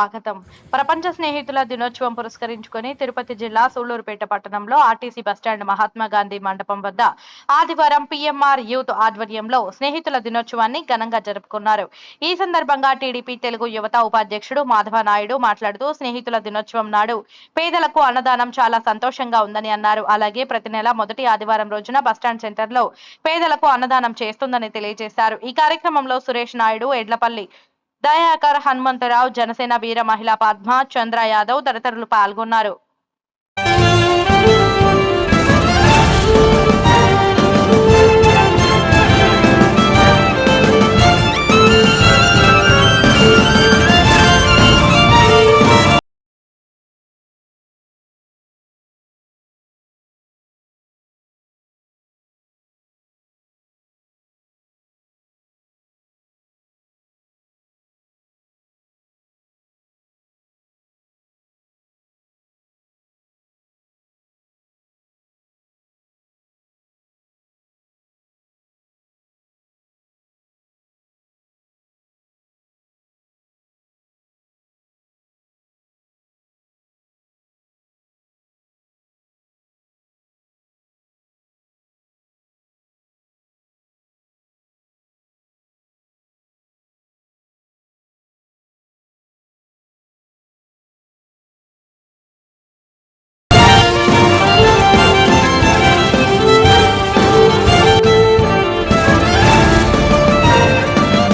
స్వాగతం. ప్రపంచ స్నేహితుల దినోత్సవం పురస్కరించుకొని తిరుపతి జిల్లా సూళ్ళూరుపేట పట్టణంలో ఆర్టీసీ బస్టాండ్ మహాత్మా గాంధీ మండపం వద్ద ఆదివారం పిఎంఆర్ యూత్ ఆధ్వర్యంలో స్నేహితుల దినోత్సవాన్ని ఘనంగా జరుపుకున్నారు. ఈ సందర్భంగా టీడీపీ తెలుగు యువత ఉపాధ్యక్షుడు మాధవ నాయుడు మాట్లాడుతూ స్నేహితుల దినోత్సవం నాడు పేదలకు అన్నదానం చాలా సంతోషంగా ఉందని అన్నారు. అలాగే ప్రతి నెల మొదటి ఆదివారం రోజున బస్టాండ్ సెంటర్లో పేదలకు అన్నదానం చేస్తుందని తెలియజేశారు. ఈ కార్యక్రమంలో సురేష్ నాయుడు ఎడ్లపల్లి దయాకర్ హనుమంతరావు జనసేన వీర మహిళా పద్మ చంద్ర యాదవ్ తదితరులు పాల్గొన్నారు.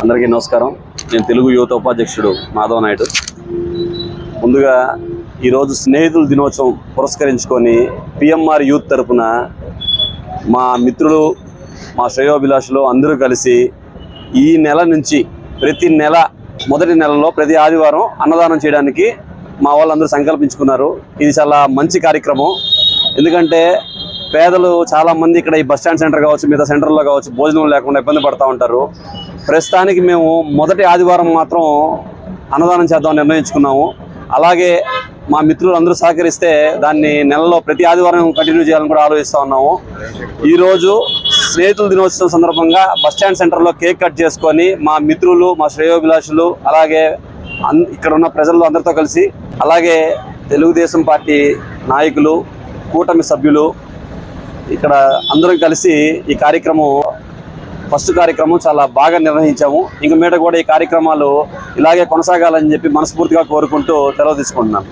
అందరికీ నమస్కారం. నేను తెలుగు యువత ఉపాధ్యక్షుడు మాధవ నాయుడు. ముందుగా ఈరోజు స్నేహితుల దినోత్సవం పురస్కరించుకొని పిఎంఆర్ యూత్ తరపున మా మిత్రులు మా శ్రేయోభిలాషులు అందరూ కలిసి ఈ నెల నుంచి ప్రతి నెల మొదటి నెలలో ప్రతి ఆదివారం అన్నదానం చేయడానికి మా వాళ్ళందరూ సంకల్పించుకున్నారు. ఇది చాలా మంచి కార్యక్రమం. ఎందుకంటే పేదలు చాలామంది ఇక్కడ ఈ బస్ స్టాండ్ సెంటర్ కావచ్చు మిగతా సెంటర్లో కావచ్చు భోజనం లేకుండా ఇబ్బంది పడుతూ ఉంటారు. ప్రస్తుతానికి మేము మొదటి ఆదివారం మాత్రం అన్నదానం చేద్దామని నిర్ణయించుకున్నాము. అలాగే మా మిత్రులు అందరూ సహకరిస్తే దాన్ని నెలలో ప్రతి ఆదివారం కంటిన్యూ చేయాలని కూడా ఆలోచిస్తూ ఉన్నాము. ఈరోజు స్నేహితుల దినోత్సవం సందర్భంగా బస్ స్టాండ్ సెంటర్లో కేక్ కట్ చేసుకొని మా మిత్రులు మా శ్రేయోభిలాషులు అలాగే అన్ ఇక్కడ ఉన్న ప్రజలు అందరితో కలిసి అలాగే తెలుగుదేశం పార్టీ నాయకులు కూటమి సభ్యులు ఇక్కడ అందరం కలిసి ఈ కార్యక్రమం ఫస్ట్ కార్యక్రమం చాలా బాగా నిర్వహించాము. ఇంక మీద కూడా ఈ కార్యక్రమాలు ఇలాగే కొనసాగాలని చెప్పి మనస్ఫూర్తిగా కోరుకుంటూ సెలవు తీసుకుంటున్నాను.